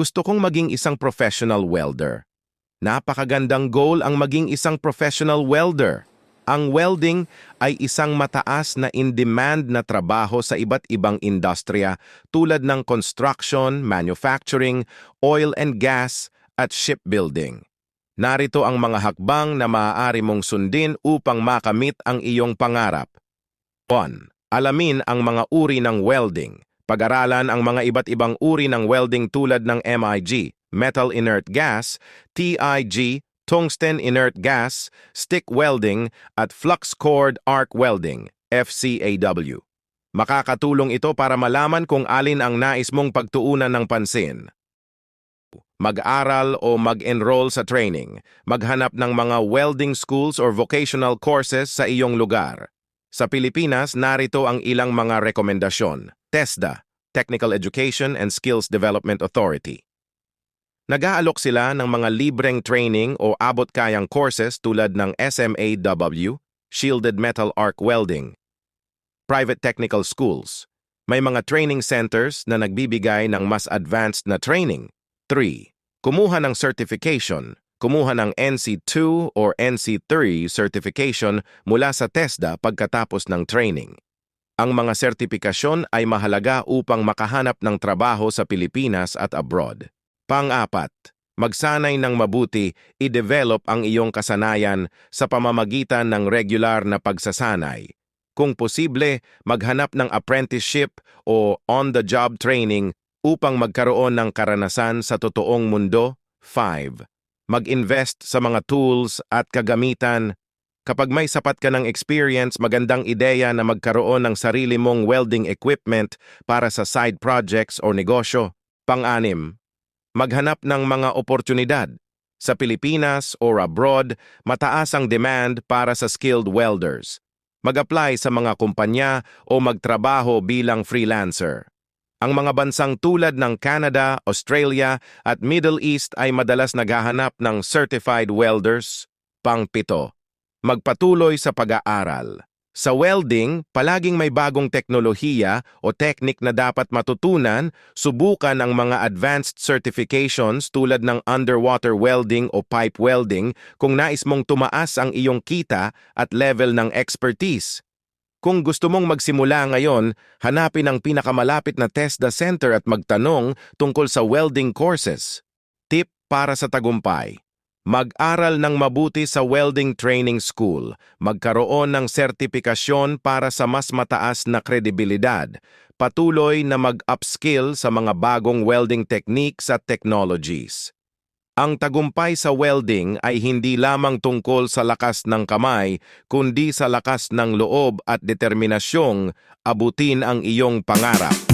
Gusto kong maging isang professional welder. Napakagandang goal ang maging isang professional welder. Ang welding ay isang mataas na in-demand na trabaho sa iba't ibang industriya tulad ng construction, manufacturing, oil and gas, at shipbuilding. Narito ang mga hakbang na maaari mong sundin upang makamit ang iyong pangarap. 1. Alamin ang mga uri ng welding. Pag-aralan ang mga iba't ibang uri ng welding tulad ng MIG, metal inert gas, TIG, tungsten inert gas, stick welding, at flux cord arc welding, FCAW. Makakatulong ito para malaman kung alin ang nais mong pagtuunan ng pansin. Mag-aral o mag-enroll sa training. Maghanap ng mga welding schools or vocational courses sa iyong lugar. Sa Pilipinas, narito ang ilang mga rekomendasyon. TESDA, Technical Education and Skills Development Authority. Nag-aalok sila ng mga libreng training o abot-kayang courses tulad ng SMAW, Shielded Metal Arc Welding. Private Technical Schools. May mga training centers na nagbibigay ng mas advanced na training. 3. Kumuha ng certification. Kumuha ng NC2 or NC3 certification mula sa TESDA pagkatapos ng training. Ang mga sertipikasyon ay mahalaga upang makahanap ng trabaho sa Pilipinas at abroad. Pang-apat, magsanay ng mabuti, i-develop ang iyong kasanayan sa pamamagitan ng regular na pagsasanay. Kung posible, maghanap ng apprenticeship o on-the-job training upang magkaroon ng karanasan sa totoong mundo. 5. Mag-invest sa mga tools at kagamitan Kapag may sapat ka ng experience, magandang ideya na magkaroon ng sarili mong welding equipment para sa side projects o negosyo. Pang-anim, maghanap ng mga oportunidad. Sa Pilipinas or abroad, mataas ang demand para sa skilled welders. Mag-apply sa mga kumpanya o magtrabaho bilang freelancer. Ang mga bansang tulad ng Canada, Australia at Middle East ay madalas naghahanap ng certified welders. Pang-pito, magpatuloy sa pag-aaral. Sa welding, palaging may bagong teknolohiya o teknik na dapat matutunan, subukan ang mga advanced certifications tulad ng underwater welding o pipe welding kung nais mong tumaas ang iyong kita at level ng expertise. Kung gusto mong magsimula ngayon, hanapin ang pinakamalapit na TESDA Center at magtanong tungkol sa welding courses. Tip para sa tagumpay. Mag-aral ng mabuti sa welding training school, magkaroon ng sertipikasyon para sa mas mataas na kredibilidad, patuloy na mag-upskill sa mga bagong welding techniques at technologies. Ang tagumpay sa welding ay hindi lamang tungkol sa lakas ng kamay, kundi sa lakas ng loob at determinasyong abutin ang iyong pangarap.